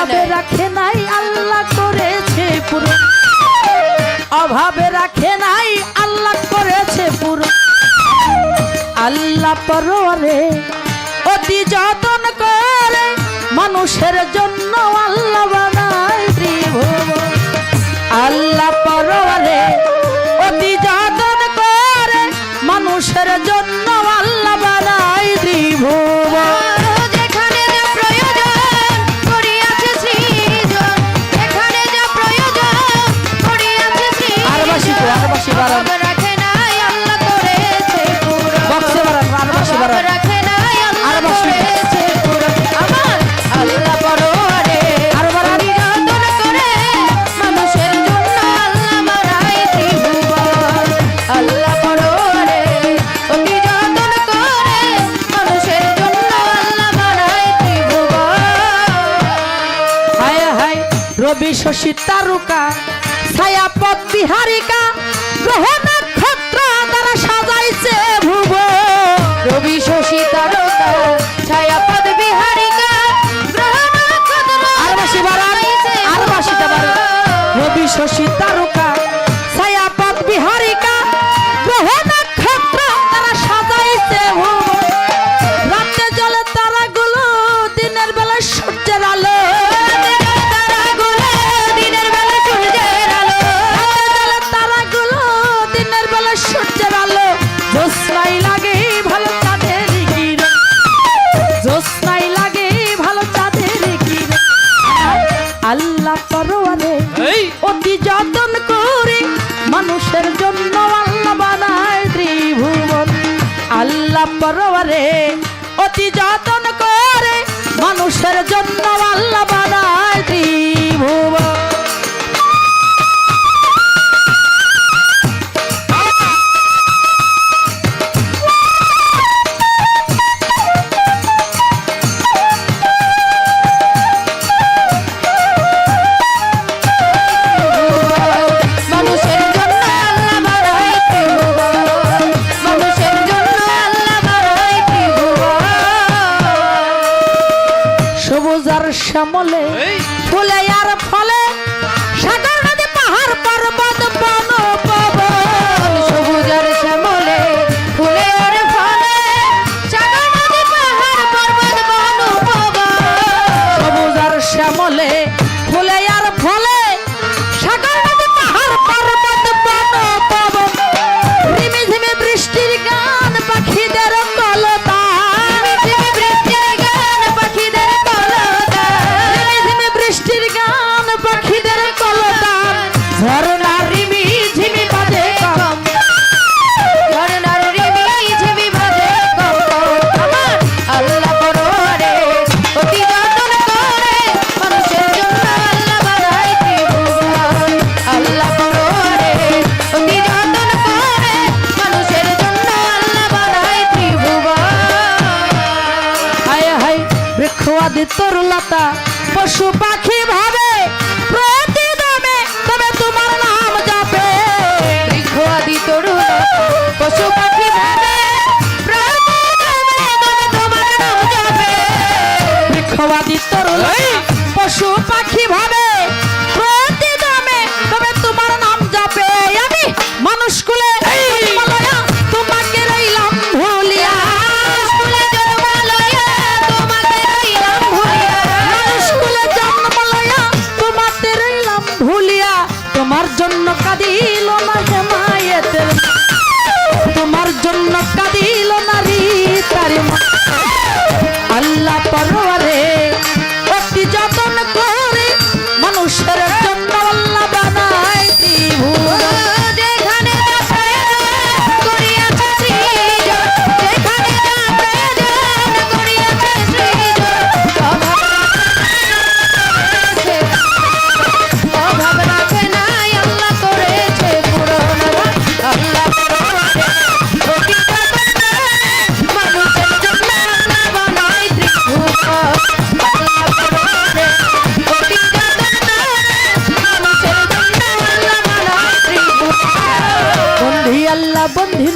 অভাবে রাখে নাই আল্লাহ করেছে পুরো। অভাবে রাখে নাই আল্লাহ করেছে পুরো। আল্লাহ পরে অতি যতন করে মানুষের জন্য রবি শশী তারকা ছায়াপদ বিহারিকা গ্রহ নক্ষত্র তারা সাজাইছে ভুব। রবি শশী তারকা ছায়াপদ বিহারিকা গ্রহ নক্ষত্র রবি শশী তারকা molei. ছাদে তরুলতা পশু পাখি ভাবে প্রতিদমে তবে তোমার নাম যাবে আদি তরুলতা পশু পাখি ভাবে তরুলতা পশু পাখি ভাবে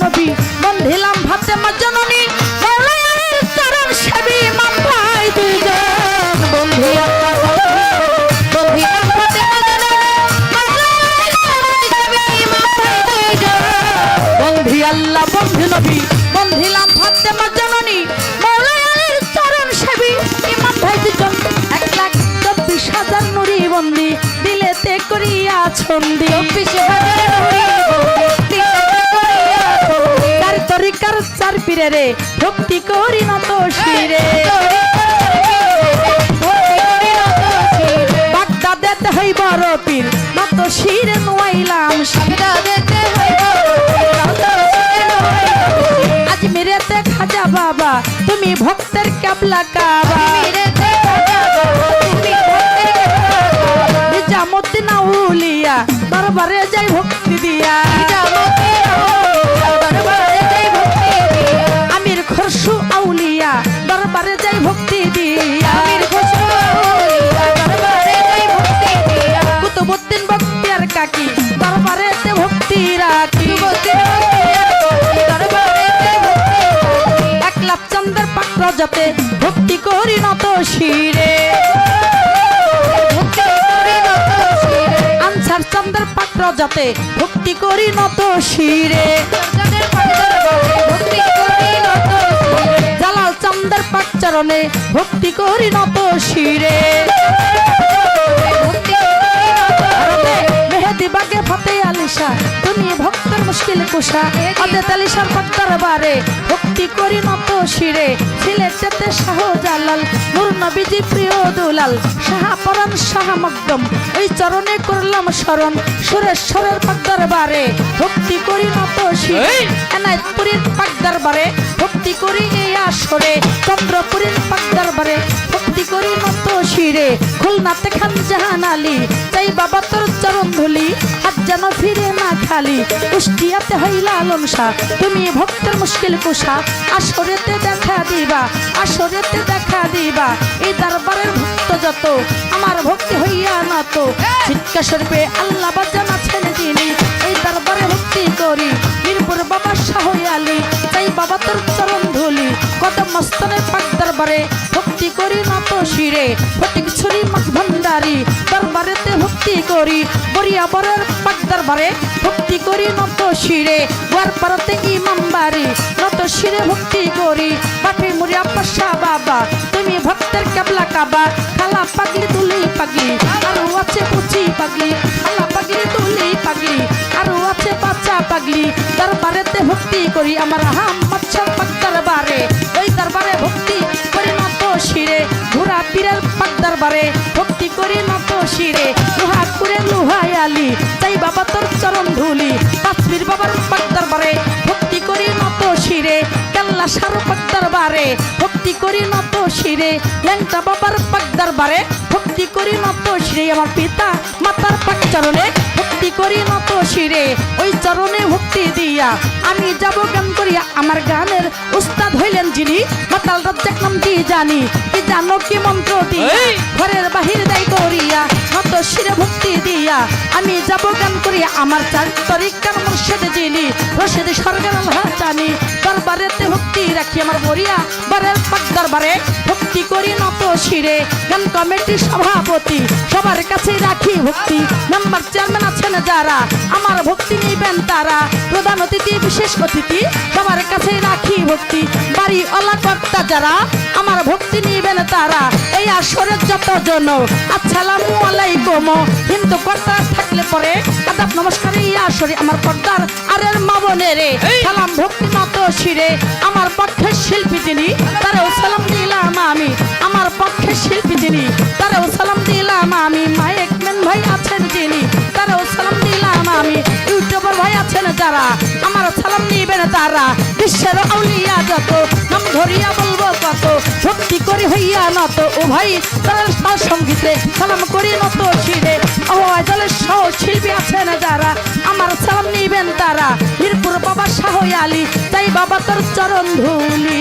নবী বন্ধু নবী বন্ধিলাম ভাবতে মা জননী মৌলানের চরণ এক লাখ চব্বিশ হাজার নুরি বন্দি দিলে দিলেতে করিয়া ছন্দি। চব্বিশ হাজার রে ভক্তি করি নত শিরে। বাগদাদেতে বড় পীর নত শিরে নোয়াইলাম আজ মেরেতে খাজা বাবা, তুমি ভক্তের কাবলা কাবা। যাতে ভক্তি করি নত শিরে। আনসার চন্দ্রের পাত্র যাতে ভক্তি করি নত শিরে। জালাল চন্দ্রের পাক চরণে ভক্তি করি নত শিরে। মেহেদি বাগে ফতে আলিশা তুমি ভক্তের মুশকিল কুশা অদে তালিশার ভক্তর বারে ভক্তি করি নত শিরে সিলেটেতে শাহ জালাল নূর নবীজি প্রিয় দুলাল। শাহ পরান ওই চরণে করলাম স্মরণ সুরেশ্বরের পাকদার বারে ভক্তি করি নত শিরে এনায়তপুরীর পাকদার বারে ভক্তি করি এই আসরে চন্দ্রপুরীর পাকদার বারে ভক্তি করি নত শিরে খুলনাতে খান জাহান আলী। তাই বাবা তোর চরণ ধুলি হাত যেন ফিরে না খালি। কুষ্টিয়াতে হইলা লংসা তুমি ভক্তের মুশকিল কুষা। আসরেতে দেখা দিবা আসরেতে দেখা দিবা। এই দরবারের ভক্ত যত আমার ভক্তি হইয়া না তো শিক্ষা পে আল্লাহ বাজানা কত মস্তনের পাক দরবারে ভক্তি করি নত শিরে, ফটিক ছুরি মাছ ভান্ডারি, দরবারেতে ভক্তি করি। বরিয়া বরের পাক দরবারে ভক্তি করি নত শিরে, গোয়ার পারতে ইমাম বাড়ি, নত শিরে ভক্তি করি। বাপি মুরিয়া পাশা বাবা, তুমি ভক্তের কেবলা কাবা। খালা পাগলি তুলি পাগলি, আরও আছে পুচি পাগলি। খালা পাগলি তুলি পাগলি, আরও আছে বাচ্চা পাগলি। দরবারেতে ভক্তি করি, আমার হাম মাচ্ছা পাক দরবারে ভক্তি করি নত শিরে। লোহা করে লোহাই আলি তাই বাবা তোর চরণ ধুলি। কাশ্মীর বাবার পাক দরবারে ভক্তি করি নত শিরে। কেল্লা সারু পাক দরবারে ভক্তি করি নত শিরে ল্যাংটা বাবার পাক দরবারে ভক্তি করি নত শিরে আমার পিতা মাতার পাক চরণে ভক্তি করি নত শিরে ওই চরণে ভক্তি দিয়া আমি যাব গান করিয়া। আমার গানের উস্তাদ হইলেন যিনি মাতাল রাজ্জাক নাম দিয়ে জানি কি জানো কি মন্ত্র দিয়া। ঘরের বাহির দেয় করিয়া নত শিরে ভক্তি দিয়া আমি যাব গান করিয়া। আমার চার তরিকার মুর্শেদ যিনি রশেদ সরকার জানি দরবারেতে ভক্তি রাখি আমার বরিয়া বারের পাক দরবারে ভক্তি করি নত শিরে। গান কমিটির সভাপতি, সবার কাছে রাখি ভক্তি। মেম্বার চেয়ারম্যান আছেন যারা, আমার ভক্তি নিবেন তারা। প্রধান অতিথি, বিশেষ অতিথি, সবার কাছে রাখি ভক্তি। বাড়ি অলা কর্তা যারা, আমার ভক্তি নিবেন তারা। এই আসরের যতজন, আসসালামু আলাইকুম। হিন্দু কর্তা থাকলে পরে, আদাব নমস্কার, এই আসরে আমার পর্দার আরের মাবনে রে সালাম ভক্তি নত শিরে। আমার পক্ষে শিল্পী যিনি, তারেও সালাম দিলাম আমি, আমার পক্ষে শিল্পী যিনি, তারেও সালাম দিলাম আমি মায়েক মেন ভাই আছেন যিনি, তারেও সালাম দিলাম আমি, ইউটিউবার ভাই আছেন যারা, আমার সালাম নিবেন তারা, বিশ্বের আউলিয়া যত, নাম ধরিয়া বলব কত ভক্তি করি হইয়া নত, ও ভাই তারা সঙ্গীতে সালাম করি নত ছিড়ে আওয়াজলের সহ শিল্পী আছেন যারা, আমার সালাম নিবেন তারা, মিরপুর বাবা শাহ আলী, তাই বাবা তোর চরণ ধুলি।